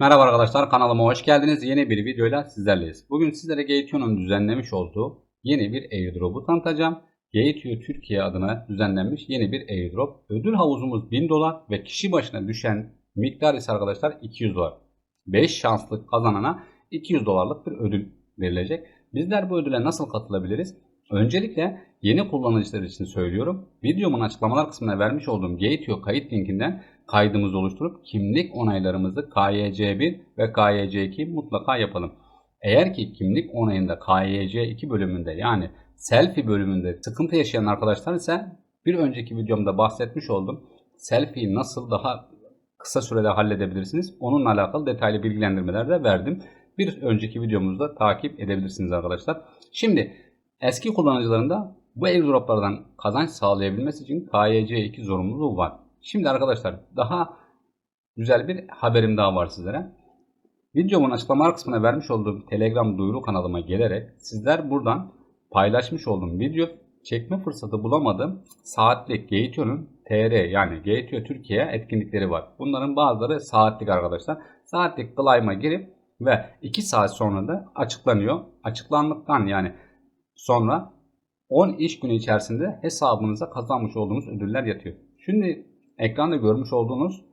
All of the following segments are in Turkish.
Merhaba arkadaşlar kanalıma hoş geldiniz. Yeni bir videoyla sizlerleyiz. Bugün sizlere Gateon'un düzenlemiş olduğu yeni bir airdrop'u tanıtacağım. Gateo Türkiye adına düzenlenmiş yeni bir airdrop. Ödül havuzumuz 1000 dolar ve kişi başına düşen miktar ise arkadaşlar 200 dolar. 5 şanslı kazanana 200 dolarlık bir ödül verilecek. Bizler bu ödüle nasıl katılabiliriz? Öncelikle yeni kullanıcılar için söylüyorum. Videomun açıklamalar kısmına vermiş olduğum Gateo kayıt linkinden kaydımızı oluşturup kimlik onaylarımızı KYC1 ve KYC2 mutlaka yapalım. Eğer ki kimlik onayında KYC2 bölümünde yani selfie bölümünde sıkıntı yaşayan arkadaşlar ise bir önceki videomda bahsetmiş oldum. Selfie'yi nasıl daha kısa sürede halledebilirsiniz? Onunla alakalı detaylı bilgilendirmeler de verdim. Bir önceki videomuzda takip edebilirsiniz arkadaşlar. Şimdi eski kullanıcıların da bu airdroplardan kazanç sağlayabilmesi için KYC2 zorunluluğu var. Şimdi arkadaşlar daha güzel bir haberim daha var sizlere. Videomun açıklamalar kısmına vermiş olduğum Telegram duyuru kanalıma gelerek sizler buradan paylaşmış olduğum video çekme fırsatı bulamadım. Saatlik Gateo'nun TR yani Gateo Türkiye etkinlikleri var. Bunların bazıları saatlik arkadaşlar. Saatlik Clime'a girip ve 2 saat sonra da açıklanıyor. Açıklandıktan yani sonra 10 iş günü içerisinde hesabınıza kazanmış olduğunuz ödüller yatıyor. Şimdi ekranda görmüş olduğunuz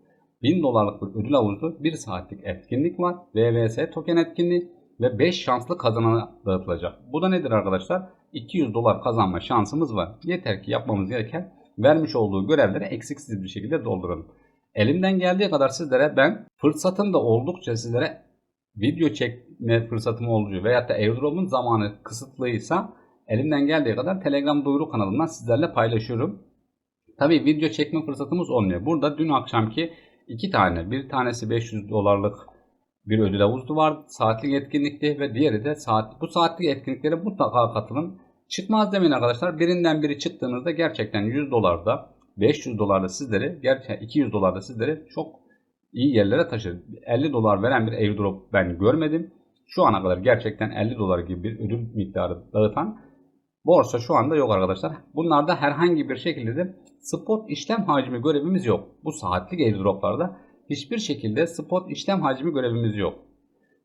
1000 dolarlık bir ödül havuzlu 1 saatlik etkinlik var. VVS token etkinliği ve 5 şanslı kazanana dağıtılacak. Bu da nedir arkadaşlar? 200 dolar kazanma şansımız var. Yeter ki yapmamız gereken vermiş olduğu görevleri eksiksiz bir şekilde dolduralım. Elimden geldiği kadar sizlere ben fırsatım da oldukça sizlere video çekme fırsatım oluyor veyahut da airdrop'un zamanı kısıtlıysa elimden geldiği kadar Telegram duyuru kanalından sizlerle paylaşıyorum. Tabi video çekme fırsatımız olmuyor. Burada dün akşamki iki tane, bir tanesi 500 dolarlık bir ödül havuzu var. Saatlik etkinlikti ve diğeri de saat. Bu saatlik etkinliklere mutlaka katılın. Çıkmaz demeyin arkadaşlar. Birinden biri çıktığınızda gerçekten 100 dolarda, 500 dolarda sizleri, gerçekten 200 dolarda sizleri çok iyi yerlere taşır. 50 dolar veren bir airdrop ben görmedim. Şu ana kadar gerçekten 50 dolar gibi bir ödül miktarı dağıtan borsa şu anda yok arkadaşlar. Bunlarda herhangi bir şekilde de spot işlem hacmi görevimiz yok. Bu saatlik airdroplarda hiçbir şekilde spot işlem hacmi görevimiz yok.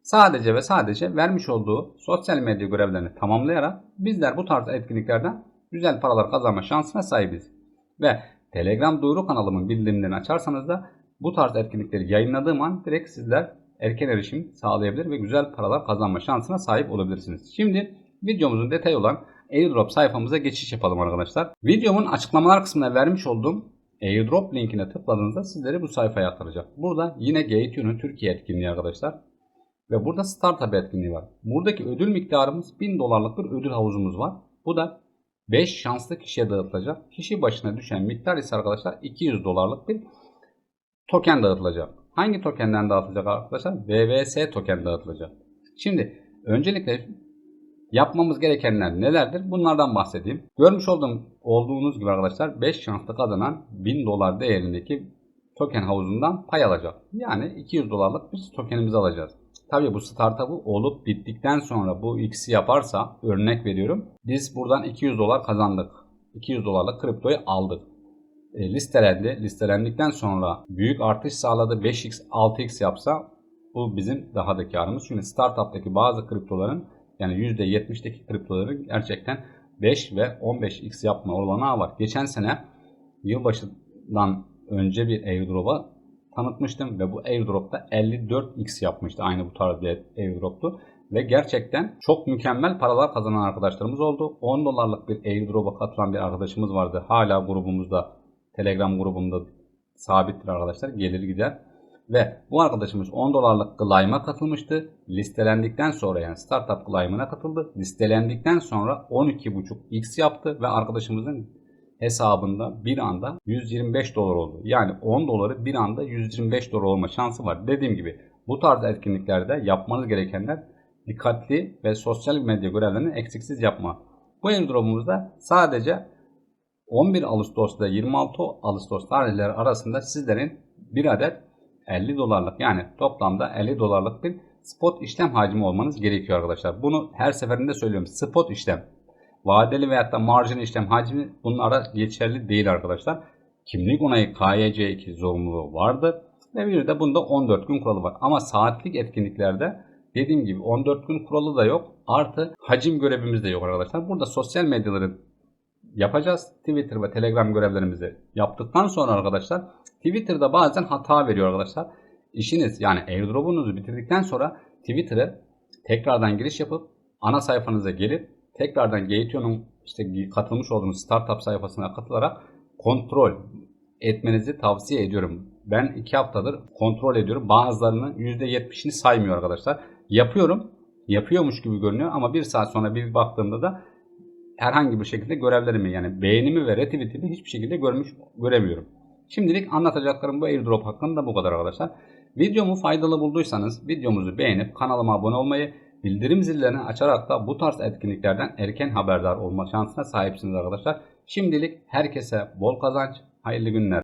Sadece ve sadece vermiş olduğu sosyal medya görevlerini tamamlayarak bizler bu tarz etkinliklerden güzel paralar kazanma şansına sahibiz. Ve Telegram duyuru kanalımın bildirimlerini açarsanız da bu tarz etkinlikleri yayınladığım an direkt sizler erken erişim sağlayabilir ve güzel paralar kazanma şansına sahip olabilirsiniz. Şimdi videomuzun detayı olan airdrop sayfamıza geçiş yapalım arkadaşlar. Videomun açıklamalar kısmına vermiş olduğum airdrop linkine tıkladığınızda sizleri bu sayfaya aktaracak. Burada yine Gateon'un Türkiye etkinliği arkadaşlar. Ve burada startup etkinliği var. Buradaki ödül miktarımız 1000 dolarlık bir ödül havuzumuz var. Bu da 5 şanslı kişiye dağıtılacak. Kişi başına düşen miktar ise arkadaşlar 200 dolarlık bir token dağıtılacak. Hangi tokenden dağıtılacak arkadaşlar? VVS token dağıtılacak. Şimdi öncelikle Yapmamız gerekenler nelerdir? Bunlardan bahsedeyim. Görmüş olduğum, olduğunuz gibi arkadaşlar 5 şanslı kazanan 1000 dolar değerindeki token havuzundan pay alacak. Yani 200 dolarlık bir tokenimizi alacağız. Tabii bu startup'ı olup bittikten sonra bu x'i yaparsa örnek veriyorum. Biz buradan 200 dolar kazandık. 200 dolarlık kriptoyu aldık. E, listelendi. Listelendikten sonra büyük artış sağladı. 5x 6x yapsa bu bizim daha da karımız. Çünkü startup'taki bazı kriptoların yani %70'deki kriptoların gerçekten 5 ve 15x yapma olanağı var. Geçen sene yılbaşından önce bir airdrop'a tanıtmıştım ve bu airdrop'ta 54x yapmıştı. Aynı bu tarz bir airdrop'tu. Ve gerçekten çok mükemmel paralar kazanan arkadaşlarımız oldu. 10 dolarlık bir airdrop'a katılan bir arkadaşımız vardı. Hala grubumuzda, Telegram grubumda sabittir arkadaşlar. Gelir gider. Ve bu arkadaşımız 10 dolarlık Glime'a katılmıştı. Listelendikten sonra yani Startup Glime'ına katıldı. Listelendikten sonra 12.5x yaptı ve arkadaşımızın hesabında bir anda 125 dolar oldu. Yani 10 doları bir anda 125 dolar olma şansı var. Dediğim gibi bu tarz etkinliklerde yapmanız gerekenler dikkatli ve sosyal medya görevlerini eksiksiz yapma. Bu airdrop'umuzda sadece 11 Ağustos ile 26 Ağustos tarihleri arasında sizlerin bir adet 50 dolarlık yani toplamda 50 dolarlık bir spot işlem hacmi olmanız gerekiyor arkadaşlar. Bunu her seferinde söylüyorum. Spot işlem. Vadeli veyahut da marjin işlem hacmi bunlara geçerli değil arkadaşlar. Kimlik onayı KYC2 zorunluluğu vardır. Ve bir de bunda 14 gün kuralı var. Ama saatlik etkinliklerde dediğim gibi 14 gün kuralı da yok. Artı hacim görevimiz de yok arkadaşlar. Burada sosyal medyaları yapacağız. Twitter ve Telegram görevlerimizi yaptıktan sonra arkadaşlar Twitter'da bazen hata veriyor arkadaşlar. İşiniz yani airdrop'unuzu bitirdikten sonra Twitter'e tekrardan giriş yapıp ana sayfanıza gelip tekrardan Gateon'un işte katılmış olduğunuz startup sayfasına katılarak kontrol etmenizi tavsiye ediyorum. Ben 2 haftadır kontrol ediyorum. Bazılarının %70'ini saymıyor arkadaşlar. Yapıyorum. Yapıyormuş gibi görünüyor ama bir saat sonra bir baktığımda da herhangi bir şekilde görevlerimi yani beğenimi ve retweetimi hiçbir şekilde görmüş göremiyorum. Şimdilik anlatacaklarım bu airdrop hakkında bu kadar arkadaşlar. Videomu faydalı bulduysanız videomuzu beğenip kanalıma abone olmayı, bildirim zillerini açarak da bu tarz etkinliklerden erken haberdar olma şansına sahipsiniz arkadaşlar. Şimdilik herkese bol kazanç, hayırlı günler.